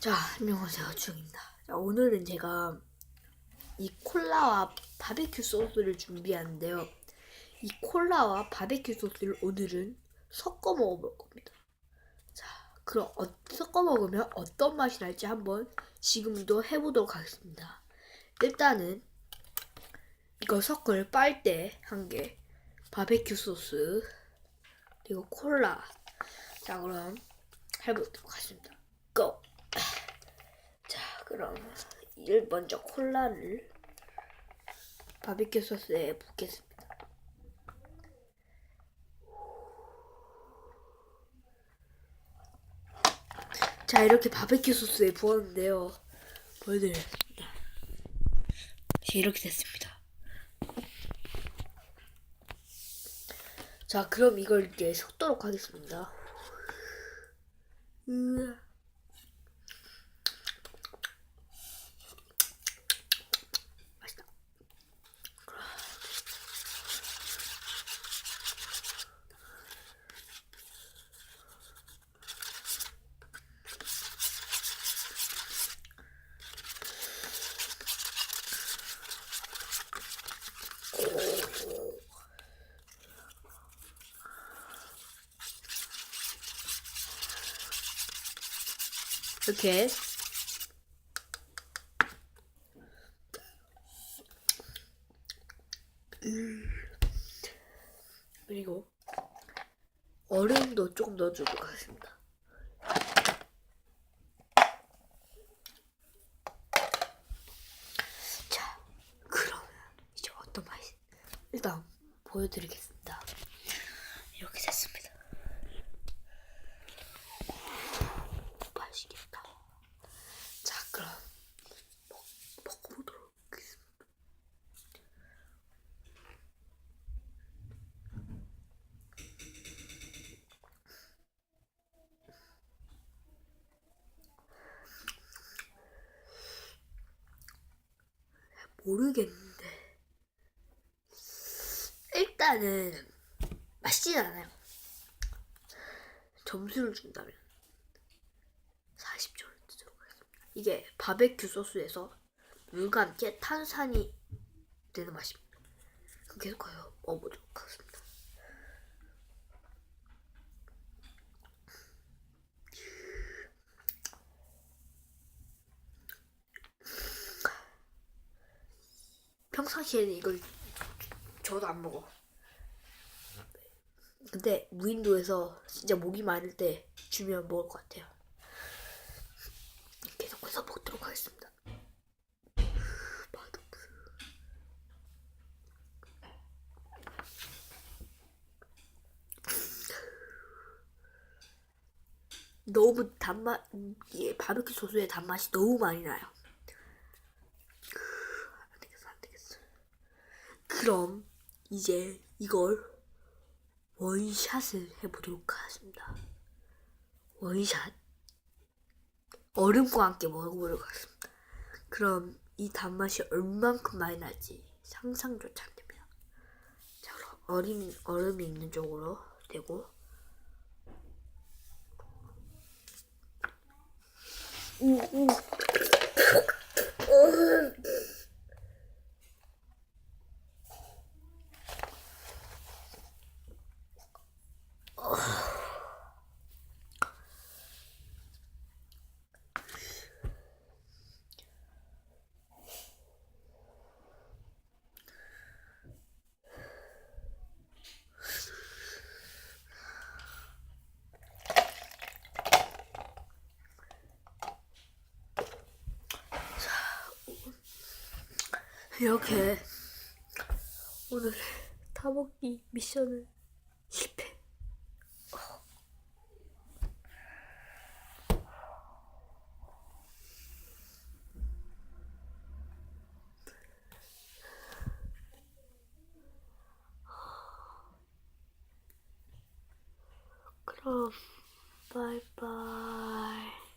자, 안녕하세요. 주영입니다. 자, 오늘은 제가 이 콜라와 바베큐 소스를 준비하는데요. 이 콜라와 바베큐 소스를 오늘은 섞어 먹어볼 겁니다. 자, 그럼 어, 섞어 먹으면 어떤 맛이 날지 한번 지금도 해보도록 하겠습니다. 일단은 이거 섞을 빨대 한 개, 바베큐 소스, 그리고 콜라. 자, 그럼 해보도록 하겠습니다. 고! 자, 그럼 일 먼저 콜라를 바비큐 소스에 붓겠습니다. 자, 이렇게 바비큐 소스에 부었는데요. 보여드리겠습니다. 자, 이렇게 됐습니다. 자, 그럼 이걸 이제 섞도록 하겠습니다. 으아. 맛있다. 이렇게 그리고 얼음도 조금 넣어주도록 하겠습니다. 자, 그러면 이제 어떤 맛이 일단 보여드리겠습니다. 이렇게 됐습니다. 맛있겠다. 자, 그럼 먹, 먹어보도록 하겠습니다. 모르겠는데 일단은 맛있진 않아요. 점수를 준다면 40점을 드도록 하겠습니다. 이게 바베큐 소스에서 물과 함께 탄산이 되는 맛입니다. 그럼 계속해서 먹어보도록 하겠습니다. 평상시에는 이걸 저도 안 먹어. 근데 무인도에서 진짜 목이 마를 때 주면 먹을 것 같아요. 계속해서 먹도록 하겠습니다. 너무 단맛, 이 바베큐 소스의 단맛이 너무 많이 나요. 안 되겠어, 안 되겠어. 그럼 이제 이걸 원샷을 해보도록 하겠습니다. 원샷. 얼음과 함께 먹어보도록 하겠습니다. 그럼 이 단맛이 얼만큼 많이 날지 상상조차 안 됩니다. 자, 그럼 얼음, 얼음이 있는 쪽으로 대고 우, 우. 이렇게 오늘 타먹기 미션을 실패. 그럼 바이바이.